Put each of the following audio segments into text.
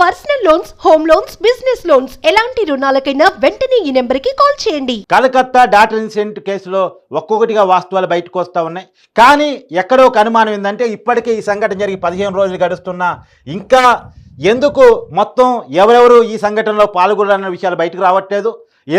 Personal loans home loans business loans. ఎలాంటి రుణాలకైనా వెంటనే ఈ నెంబర్కి కాల్ చేయండి. కలకత్తా డాటా ఇన్సిడెంట్ కేసులో ఒక్కొక్కటిగా వాస్తవాలు బయటకు వస్తూ ఉన్నాయి. కానీ ఎక్కడో ఒక అనుమానం ఏంటంటే ఇప్పటికే ఈ సంఘటన జరిగి పదిహేను రోజులు గడుస్తున్నా ఇంకా ఎందుకు మొత్తం ఎవరెవరు ఈ సంఘటనలో పాల్గొనాలన్న విషయాలు బయటకు రావట్లేదు?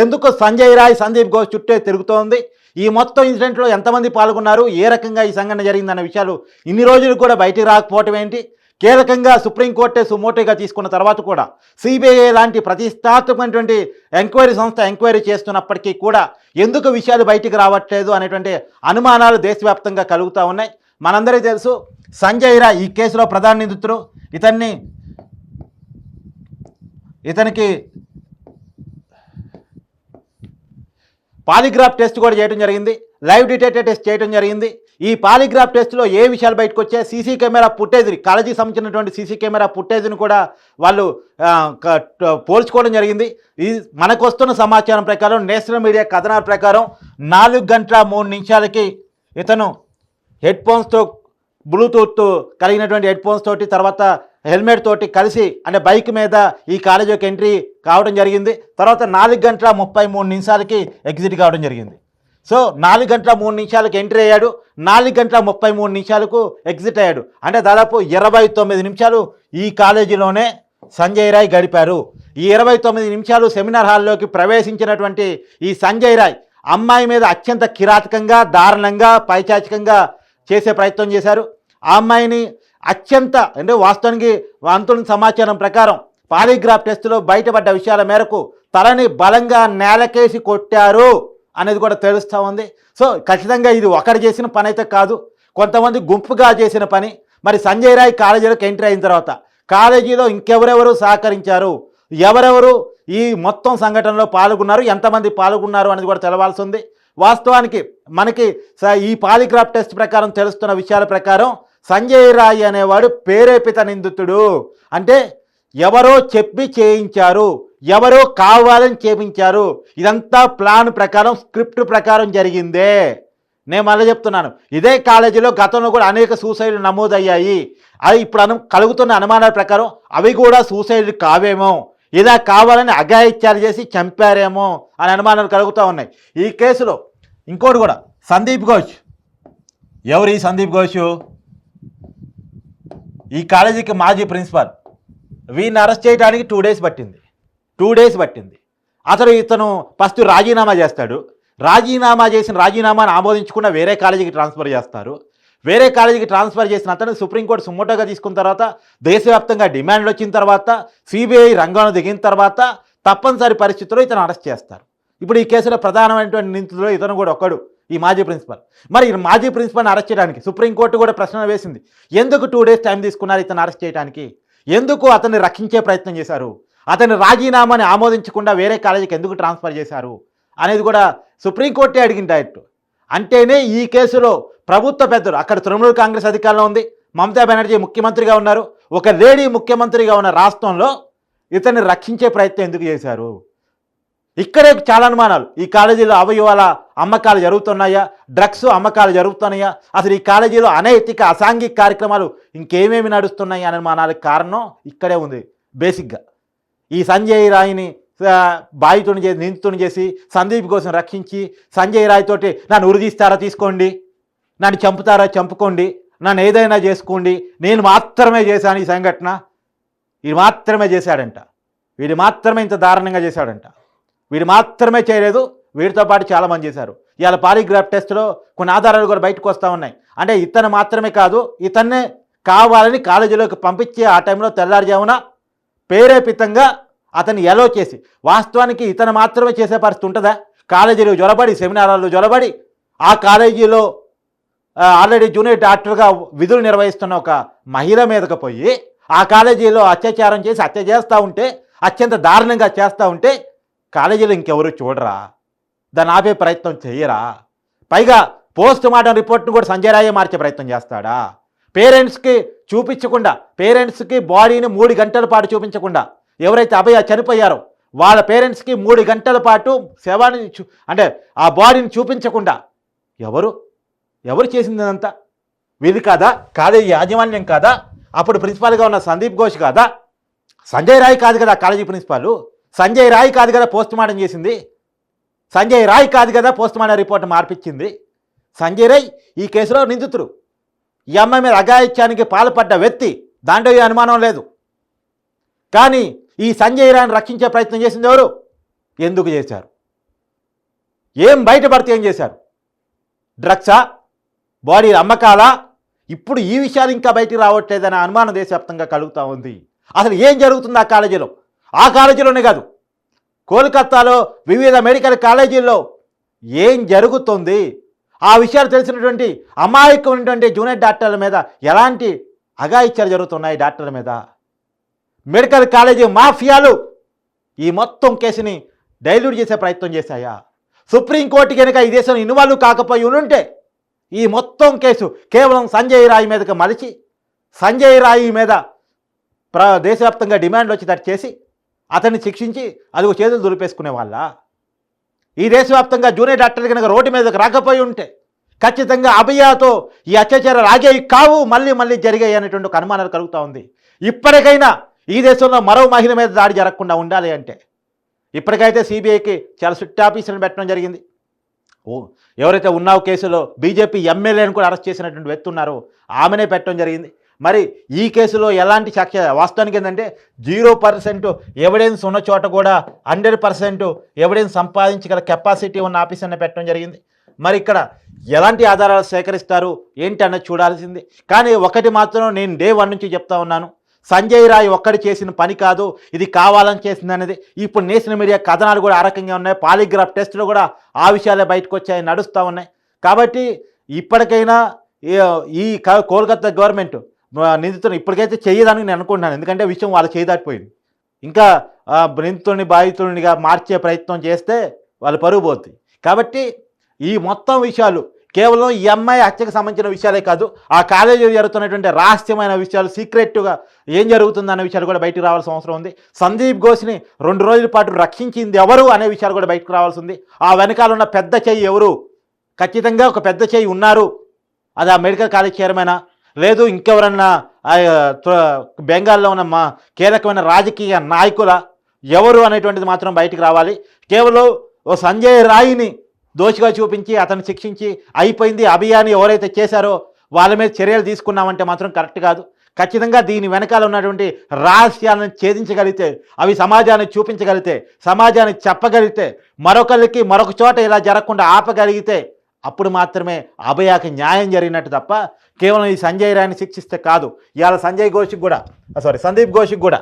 ఎందుకు సంజయ్ రాయ్ సందీప్ ఘోష్ చుట్టే తిరుగుతోంది? ఈ మొత్తం ఇన్సిడెంట్లో ఎంతమంది పాల్గొన్నారు? ఏ రకంగా ఈ సంఘటన జరిగిందన్న విషయాలు ఇన్ని రోజులు కూడా బయటికి రాకపోవటం ఏంటి? కీలకంగా సుప్రీంకోర్టే సుమోటోగా తీసుకున్న తర్వాత కూడా సిబిఐ లాంటి ప్రతిష్టాత్మకమైనటువంటి ఎంక్వైరీ సంస్థ ఎంక్వైరీ చేస్తున్నప్పటికీ కూడా ఎందుకు విషయాలు బయటికి రావట్లేదు అనేటువంటి అనుమానాలు దేశవ్యాప్తంగా కలుగుతూ ఉన్నాయి. మనందరికీ తెలుసు సంజయ్ రా ఈ కేసులో ప్రధాన నిందితుడు. ఇతన్ని ఇతనికి పాలిగ్రాఫ్ టెస్ట్ కూడా చేయడం జరిగింది. లైవ్ డిటెక్టర్ టెస్ట్ చేయడం జరిగింది. ఈ పాలిగ్రాఫ్ టెస్ట్లో ఏ విషయాలు బయటకు వచ్చాయి సీసీ కెమెరా ఫుటేజ్ని కాలేజీకి సంబంధించినటువంటి సీసీ కెమెరా ఫుటేజ్ని కూడా వాళ్ళు పోల్చుకోవడం జరిగింది. ఈ మనకు వస్తున్న సమాచారం ప్రకారం నేషనల్ మీడియా కథనాల ప్రకారం నాలుగు గంటల మూడు నిమిషాలకి ఇతను హెడ్ ఫోన్స్తో బ్లూటూత్ కలిగినటువంటి హెడ్ ఫోన్స్ తోటి తర్వాత హెల్మెట్ తోటి కలిసి అంటే బైక్ మీద ఈ కాలేజీకి ఎంట్రీ కావడం జరిగింది. తర్వాత నాలుగు గంటల ముప్పై మూడు నిమిషాలకి ఎగ్జిట్ కావడం జరిగింది. సో నాలుగు గంటల మూడు నిమిషాలకు ఎంట్రీ అయ్యాడు. నాలుగు గంటల ముప్పై మూడు నిమిషాలకు ఎగ్జిట్ అయ్యాడు. అంటే దాదాపు ఇరవై తొమ్మిది నిమిషాలు ఈ కాలేజీలోనే సంజయ్ రాయ్ గడిపారు. ఈ ఇరవై తొమ్మిది నిమిషాలు సెమినార్ హాల్లోకి ప్రవేశించినటువంటి ఈ సంజయ్ రాయ్ అమ్మాయి మీద అత్యంత కిరాతకంగా దారుణంగా పైచాచికంగా చేసే ప్రయత్నం చేశారు. ఆ అమ్మాయిని అత్యంత అంటే వాస్తవానికి అంతున్న సమాచారం ప్రకారం పాలిగ్రాఫ్ టెస్టులో బయటపడ్డ విషయాల మేరకు తలని బలంగా నేలకేసి కొట్టారు. అనేది కూడా తెలుస్తూ ఉంది. సో ఖచ్చితంగా ఇది ఒకటి చేసిన పని అయితే కాదు. కొంతమంది గుంపుగా చేసిన పని. మరి సంజయ్ రాయ్ కాలేజీలోకి ఎంట్రీ అయిన తర్వాత కాలేజీలో ఇంకెవరెవరు సహకరించారు? ఎవరెవరు ఈ మొత్తం సంఘటనలో పాల్గొన్నారు? ఎంతమంది పాల్గొన్నారు అనేది కూడా తెలవాల్సి ఉంది. వాస్తవానికి మనకి స- ఈ పాలిగ్రాఫ్ టెస్ట్ ప్రకారం తెలుస్తున్న విషయాల ప్రకారం సంజయ్ రాయ్ అనేవాడు ప్రేరేపిత నిందితుడు. అంటే ఎవరో చెప్పి చేయించారు. ఎవరో కావాలని చేపించారు ఇదంతా ప్లాన్ ప్రకారం స్క్రిప్ట్ ప్రకారం జరిగిందే. నేను మళ్ళీ చెప్తున్నాను. ఇదే కాలేజీలో గతంలో కూడా అనేక సూసైడ్లు నమోదయ్యాయి. అది ఇప్పుడు అను కలుగుతున్న అనుమానాల ప్రకారం అవి కూడా సూసైడ్లు కావేమో. ఇలా కావాలని అఘాయిత్యాలు చేసి చంపారేమో అని అనుమానాలు కలుగుతూ ఉన్నాయి. ఈ కేసులో ఇంకోటి కూడా సందీప్ ఘోష్. ఎవరు ఈ సందీప్ ఘోష్? ఈ కాలేజీకి మాజీ ప్రిన్సిపాల్. వీని అరెస్ట్ చేయడానికి టూ డేస్ పట్టింది. టూ డేస్ పట్టింది. అతను ఇతను ఫస్ట్ రాజీనామా చేస్తాడు. రాజీనామా చేసిన రాజీనామాను ఆమోదించకుండా వేరే కాలేజీకి ట్రాన్స్ఫర్ చేస్తారు. వేరే కాలేజీకి ట్రాన్స్ఫర్ చేసిన అతను సుప్రీంకోర్టు సుమోటోగా తీసుకున్న తర్వాత దేశవ్యాప్తంగా డిమాండ్లు వచ్చిన తర్వాత సిబిఐ రంగంలో దిగిన తర్వాత తప్పనిసరి పరిస్థితుల్లో ఇతను అరెస్ట్ చేస్తారు. ఇప్పుడు ఈ కేసులో ప్రధానమైనటువంటి నిందితుల్లో ఇతను కూడా ఒకడు ఈ మాజీ ప్రిన్సిపల్. మరి ఈ మాజీ ప్రిన్సిపల్ని అరెస్ట్ చేయడానికి సుప్రీంకోర్టు కూడా ప్రశ్న వేసింది. ఎందుకు టూ డేస్ టైం తీసుకున్నారు ఇతను అరెస్ట్ చేయడానికి ఎందుకు అతన్ని రక్షించే ప్రయత్నం చేశారు? అతని రాజీనామాని ఆమోదించకుండా వేరే కాలేజీకి ఎందుకు ట్రాన్స్ఫర్ చేశారు అనేది కూడా సుప్రీంకోర్టే అడిగిన డైరెక్ట్. అంటేనే ఈ కేసులో ప్రభుత్వ పెద్దలు అక్కడ తృణమూల్ కాంగ్రెస్ అధికారంలో ఉంది మమతా బెనర్జీ ముఖ్యమంత్రిగా ఉన్నారు ఒక లేడీ ముఖ్యమంత్రిగా ఉన్న రాష్ట్రంలో ఇతన్ని రక్షించే ప్రయత్నం ఎందుకు చేశారు? ఇక్కడే చాలా అనుమానాలు. ఈ కాలేజీలో అవయవాల అమ్మకాలు జరుగుతున్నాయా? డ్రగ్స్ అమ్మకాలు జరుగుతున్నాయా? అసలు ఈ కాలేజీలో అనైతిక అసాంఘిక కార్యక్రమాలు ఇంకేమేమి నడుస్తున్నాయి అనే అనుమానాలకు కారణం ఇక్కడే ఉంది బేసిక్గా. ఈ సంజయ్ రాయ్ని బాధితుని చేసి నిందితుని చేసి సందీప్ కోసం రక్షించి సంజయ్ రాయ్ తోటి నన్ను ఉరిదీస్తారా తీసుకోండి నన్ను చంపుతారా చంపుకోండి నన్ను ఏదైనా చేసుకోండి నేను మాత్రమే చేశాను ఈ సంఘటన. ఇది మాత్రమే చేశాడంట. వీడు మాత్రమే ఇంత దారుణంగా చేశాడంట. వీడు మాత్రమే చేయలేదు వీడితో పాటు చాలామంది చేశారు. ఇవాళ పాలిగ్రాఫ్ టెస్ట్లో కొన్ని ఆధారాలు కూడా బయటకు వస్తూ ఉన్నాయి. అంటే ఇతను మాత్రమే కాదు ఇతన్నే కావాలని కాలేజీలోకి పంపించి ఆ టైంలో తెల్లారుజామున ప్రేరేపితంగా అతన్ని ఎలో చేసి వాస్తవానికి ఇతను మాత్రమే చేసే పరిస్థితి ఉంటుందా? కాలేజీలో జ్వరబడి సెమినారాల్లో జ్వరబడి ఆ కాలేజీలో ఆల్రెడీ జూనియర్ డాక్టర్గా విధులు నిర్వహిస్తున్న ఒక మహిళ మీదకు పోయి ఆ కాలేజీలో అత్యాచారం చేసి హత్య చేస్తూ ఉంటే అత్యంత దారుణంగా చేస్తూ ఉంటే కాలేజీలో ఇంకెవరు చూడరా? దాన్ని ఆపే ప్రయత్నం చేయరా? పైగా పోస్ట్ మార్టం రిపోర్ట్ను కూడా సంజయ్ రాయే మార్చే ప్రయత్నం చేస్తాడా? పేరెంట్స్కి చూపించకుండా పేరెంట్స్కి బాడీని మూడు గంటల పాటు చూపించకుండా ఎవరైతే అభయ చనిపోయారో వాళ్ళ పేరెంట్స్కి మూడు గంటల పాటు శవాన్ని అంటే ఆ బాడీని చూపించకుండా. ఎవరు? ఎవరు చేసింది అదంతా వీధి కాదా? కాదే ఈ యాజమాన్యం కాదా? అప్పుడు ప్రిన్సిపాల్గా ఉన్న సందీప్ ఘోష్ కాదా? సంజయ్ రాయ్ కాదు కదా కాలేజీ ప్రిన్సిపాల్? సంజయ్ రాయ్ కాదు కదా పోస్ట్ మార్టం చేసింది? సంజయ్ రాయ్ కాదు కదా పోస్ట్ మార్టం రిపోర్ట్ మార్పించింది సంజయ్ రాయ్ ఈ కేసులో నిందితుడు. ఈ అమ్మాయి మీద అఘాయిత్యానికి పాల్పడ్డ వ్యక్తి దాంట్లో ఏ అనుమానం లేదు. కానీ ఈ సంజయ్ రాయ్ని రక్షించే ప్రయత్నం చేసింది ఎవరు? ఎందుకు చేశారు? ఏం బయటపడితే ఏం చేశారు? డ్రగ్సా? బాడీ అమ్మకాలా? ఇప్పుడు ఈ విషయాలు ఇంకా బయటికి రావట్లేదనే అనుమానం దేశవ్యాప్తంగా కలుగుతూ ఉంది. అసలు ఏం జరుగుతుంది ఆ కాలేజీలో? ఆ కాలేజీలోనే కాదు. కోల్కత్తాలో వివిధ మెడికల్ కాలేజీల్లో ఏం జరుగుతుంది? ఆ విషయాలు తెలిసినటువంటి అమాయకమైనటువంటి జూనియర్ డాక్టర్ల మీద ఎలాంటి అఘాయిత్యాలు జరుగుతున్నాయి డాక్టర్ల మీద? మెడికల్ కాలేజీ మాఫియాలు ఈ మొత్తం కేసుని డైల్యూట్ చేసే ప్రయత్నం చేశాయా? సుప్రీంకోర్టు కనుక ఈ దేశం ఇన్వాల్వ్ కాకపోయి ఉంటే ఈ మొత్తం కేసు కేవలం సంజయ్ రాయ్ మీదకి మలిచి సంజయ్ రాయ్ మీద ప్ర దేశవ్యాప్తంగా డిమాండ్లు వచ్చేటట్టు చేసి అతన్ని శిక్షించి అది ఒక చేతులు దులిపేసుకునే వాళ్ళ? ఈ దేశవ్యాప్తంగా జూనియర్ డాక్టర్ కనుక రోడ్డు మీదకి రాకపోయి ఉంటే ఖచ్చితంగా అభయాతో ఈ అత్యాచారాలు ఆగేవి కావు మళ్ళీ మళ్ళీ జరిగాయి అనేటువంటి ఒక అనుమానాలు కలుగుతూ ఉంది. ఇప్పటికైనా ఈ దేశంలో మరో మహిళ మీద దాడి జరగకుండా ఉండాలి అంటే ఇప్పటికైతే సిబిఐకి చాలా స్ట్రిక్ట్ ఆఫీసులను పెట్టడం జరిగింది. ఓ ఎవరైతే ఉన్నావు కేసులో బీజేపీ ఎమ్మెల్యేని కూడా అరెస్ట్ చేసినటువంటి వ్యక్తి ఉన్నారో ఆమెనే పెట్టడం జరిగింది. మరి ఈ కేసులో ఎలాంటి సాక్ష్య వాస్తవానికి ఏంటంటే జీరో పర్సెంట్ ఎవిడెన్స్ ఉన్న చోట కూడా హండ్రెడ్ పర్సెంట్ ఎవిడెన్స్ సంపాదించగల కెపాసిటీ ఉన్న ఆఫీసర్ని పెట్టడం జరిగింది. మరి ఇక్కడ ఎలాంటి ఆధారాలు సేకరిస్తారు? ఏంటి అన్నది చూడాల్సింది. కానీ ఒకటి మాత్రం నేను డే వన్ నుంచి చెప్తా ఉన్నాను. సంజయ్ రాయ్ ఒక్కడి చేసిన పని కాదు ఇది కావాలని చేసింది అనేది. ఇప్పుడు నేషనల్ మీడియా కథనాలు కూడా ఆ రకంగా ఉన్నాయి. పాలిగ్రాఫ్ టెస్టులు కూడా ఆ విషయాలే బయటకు వచ్చాయి నడుస్తూ ఉన్నాయి. కాబట్టి ఇప్పటికైనా ఈ- ఈ క- కోల్కతా గవర్నమెంట్ నిందితుని ఇప్పటికైతే చేయదని నేను అనుకుంటున్నాను. ఎందుకంటే విషయం వాళ్ళు చేయదాటిపోయింది ఇంకా నిందితుడిని బాధితుడినిగా మార్చే ప్రయత్నం చేస్తే వాళ్ళు పరుగు పోతుంది కాబట్టి ఈ మొత్తం విషయాలు కేవలం ఈ అమ్మాయి హత్యకు సంబంధించిన విషయాలే కాదు ఆ కాలేజీలో జరుగుతున్నటువంటి రహస్యమైన విషయాలు సీక్రెట్గా ఏం జరుగుతుందనే విషయాలు కూడా బయటకు రావాల్సిన అవసరం ఉంది. సందీప్ ఘోష్ని రెండు రోజుల పాటు రక్షించింది ఎవరు అనే విషయాలు కూడా బయటకు రావాల్సి ఉంది. ఆ వెనకాల ఉన్న పెద్ద చెయ్యి ఎవరు? ఖచ్చితంగా ఒక పెద్ద చెయ్యి ఉన్నారు. అది ఆ మెడికల్ కాలేజ్ చైర్మనా లేదు ఇంకెవరన్నా త్వ- బెంగాల్లో ఉన్న మా కీలకమైన రాజకీయ నాయకుల ఎవరు అనేటువంటిది మాత్రం బయటికి రావాలి. కేవలం ఓ సంజయ్ రాయిని దోషిగా చూపించి అతను శిక్షించి అయిపోయింది అభియాన్ని ఎవరైతే చేశారో వాళ్ళ మీద చర్యలు తీసుకున్నామంటే మాత్రం కరెక్ట్ కాదు. ఖచ్చితంగా దీని వెనకాల ఉన్నటువంటి రహస్యాలను ఛేదించగలిగితే అవి సమాజాన్ని చూపించగలిగితే సమాజాన్ని చెప్పగలిగితే మరొకరికి మరొక చోట ఇలా జరగకుండా ఆపగలిగితే అప్పుడు మాత్రమే అభయాకి న్యాయం జరిగినట్టు తప్ప కేవలం ఈ సంజయ్ రాయని శిక్షిస్తే కాదు. ఇవాళ సంజయ్ ఘోష్కి కూడా సారీ సందీప్ ఘోష్కి కూడా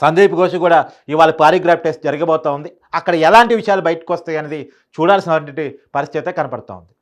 సందీప్ ఘోష్ కూడా ఇవాళ పారిగ్రాఫ్ టెస్ట్ జరగబోతోంది అక్కడ ఎలాంటి విషయాలు బయటకు వస్తాయి అనేది చూడాల్సినటువంటి పరిస్థితి కనపడుతోంది ఉంది.